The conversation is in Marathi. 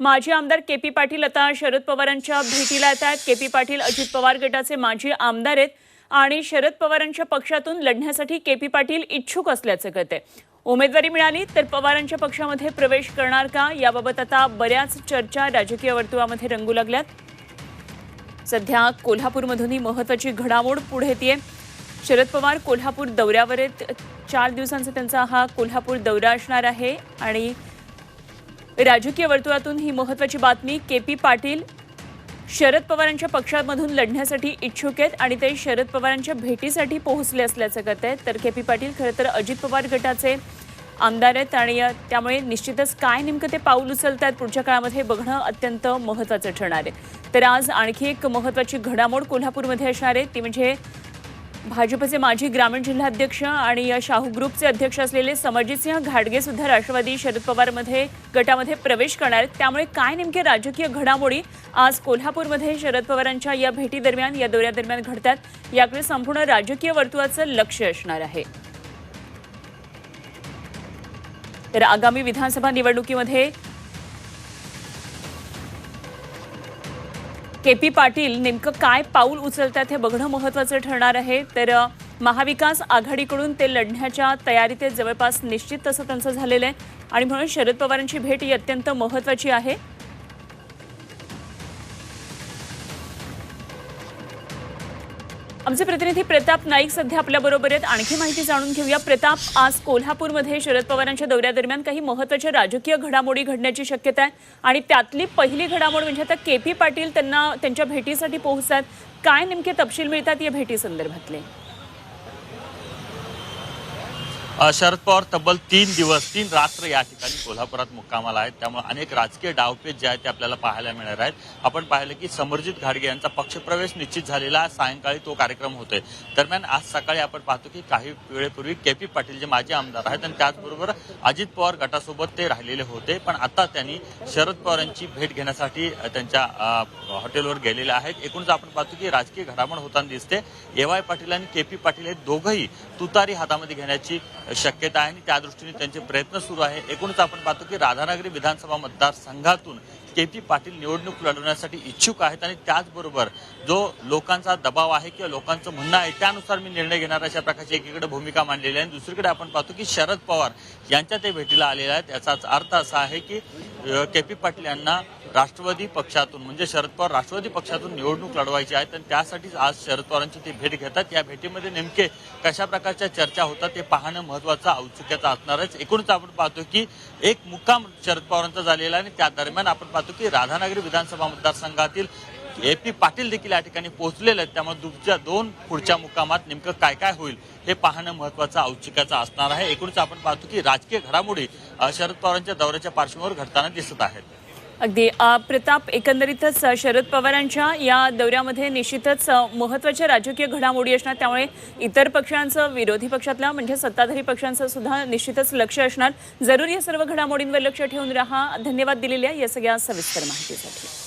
माजी आमदार के पी पाटील आता शरद पवारांच्या भेटीला येत आहेत के पी पाटील अजित पवार गटाचे माजी आमदार आहेत आणि शरद पवारांच्या पक्षातून लढण्यासाठी के पी पाटील इच्छुक असल्याचं कळते उमेदवारी मिळाली तर पवारांच्या पक्षामध्ये प्रवेश करणार का? याबाबत आता बऱ्याच चर्चा राजकीय वर्तुळामध्ये रंगू लागल्यात. सध्या कोल्हापूरमधूनही महत्वाची घडामोड पुढे येते शरद पवार कोल्हापूर दौऱ्यावर आहेत. चार दिवसांचा त्यांचा हा कोल्हापूर दौरा असणार आहे आणि राजकीय वर्तुळातून ही महत्वाची बातमी के पी पाटील शरद पवारांच्या पक्षामधून लढण्यासाठी इच्छुक आहेत आणि ते शरद पवारांच्या भेटीसाठी पोहोचले असल्याचं कळत आहे. तर के पी पाटील खरं तर अजित पवार गटाचे आमदार आहेत आणि त्यामुळे निश्चितच काय नेमकं ते पाऊल उचलतात पुढच्या काळामध्ये बघणं अत्यंत महत्त्वाचं ठरणार आहे. तर आज आणखी एक महत्त्वाची घडामोड कोल्हापूरमध्ये असणार आहे. ती म्हणजे भाजपचे माजी ग्रामीण जिल्हाध्यक्ष आणि या शाहू ग्रुपचे अध्यक्ष असलेले समरजितसिंह घाडगे सुद्धा राष्ट्रवादी शरद पवारमध्ये गटामध्ये प्रवेश करणार आहेत. त्यामुळे काय नेमके राजकीय घडामोडी आज कोल्हापूरमध्ये शरद पवारांच्या या भेटीदरम्यान या दौऱ्यादरम्यान घडतात. याकडे संपूर्ण राजकीय वर्तुळाचं लक्ष असणार आहे. तर आगामी विधानसभा निवडणुकीमध्ये के पी पाटील नेमकं काय पाऊल उचलतात हे बघणं महत्त्वाचं ठरणार आहे. तर महाविकास आघाडीकडून ते लढण्याच्या तयारीत जवळपास निश्चित तसं त्यांचं झालेलं आहे. आणि म्हणून शरद पवारांची भेट ही अत्यंत महत्त्वाची आहे. आमचे प्रतिनिधी प्रताप नाईक सध्या आपल्याबरोबर आहेत. आणखी माहिती जाणून घेऊया. प्रताप आज कोल्हापूरमध्ये शरद पवारांच्या दौऱ्यादरम्यान काही महत्त्वाच्या राजकीय घडामोडी घडण्याची शक्यता आहे. आणि त्यातली पहिली घडामोड म्हणजे आता के पी पाटील त्यांना त्यांच्या भेटीसाठी पोहोचतात. काय नेमके तपशील मिळतात या भेटी संदर्भातले? शरद पवार तब्बल तीन दिवस तीन रात्र या ठिकाणी कोल्हापुरात मुक्कामाला आहेत. त्यामुळे अनेक राजकीय डावपेच जे आहेत ते आपल्याला पाहायला मिळणार आहेत. आपण पाहिलं की समरजित घाडगे यांचा पक्षप्रवेश निश्चित झालेला सायंकाळी तो कार्यक्रम होतोय. दरम्यान आज सकाळी आपण पाहतो की काही वेळेपूर्वी के पी पाटील जे माजी आमदार आहेत आणि त्याचबरोबर अजित पवार गटासोबत ते राहिलेले होते. पण आता त्यांनी शरद पवारांची भेट घेण्यासाठी त्यांच्या हॉटेलवर गेलेले आहेत. एकूणच आपण पाहतो की राजकीय घडामोड होताना दिसते. ए वाय पाटील आणि के पी पाटील हे दोघंही तुतारी हातामध्ये घेण्याची शक्यता आहे आणि त्या दृष्टीने त्यांचे प्रयत्न सुरू आहे. एकूणच आपण पाहतो की राधानगरी विधानसभा मतदारसंघातून के पी पाटील निवडणूक लढवण्यासाठी इच्छुक आहेत आणि त्याचबरोबर जो लोकांचा दबाव आहे किंवा लोकांचं म्हणणं आहे त्यानुसार मी निर्णय घेणार अशा प्रकारची एकीकडे भूमिका मांडलेली आहे. आणि दुसरीकडे आपण पाहतो की शरद पवार यांच्या ते भेटीला आलेले आहेत. याचाच अर्थ असा आहे की के पी पाटील यांना राष्ट्रवादी पक्षातून म्हणजे शरद पवार राष्ट्रवादी पक्षातून निवडणूक लढवायची आहे आणि त्यासाठीच आज शरद पवारांची ते भेट घेतात. या भेटीमध्ये नेमके कशा प्रकारच्या चर्चा होतात ते पाहणं महत्वाचं औत्सुक्याचं असणारच. एकूणच आपण पाहतो की एक मुक्काम शरद पवारांचा झालेला आहे आणि त्या दरम्यान आपण पाहतो की राधानगरी विधानसभा मतदारसंघातील ए पी पाटील देखील या ठिकाणी पोहोचलेले आहेत. त्यामुळे दुपच्या दोन पुढच्या मुक्कामात नेमकं काय काय होईल हे पाहणं महत्वाचं औत्सुक्याचं असणार आहे. एकूणच आपण पाहतो की राजकीय घडामोडी शरद पवारांच्या दौऱ्याच्या पार्श्वभूमीवर घडताना दिसत आहेत. अगदी प्रताप एकंदरीतच शरद पवारांच्या या दौऱ्यामध्ये निश्चितच महत्त्वाच्या राजकीय घडामोडी असणार. त्यामुळे इतर पक्षांचं विरोधी पक्षातल्या म्हणजे सत्ताधारी पक्षांचं सुद्धा निश्चितच लक्ष असणार. जरूर या सर्व घडामोडींवर लक्ष ठेवून राहा. धन्यवाद दिलेल्या या सगळ्या सविस्तर माहितीसाठी.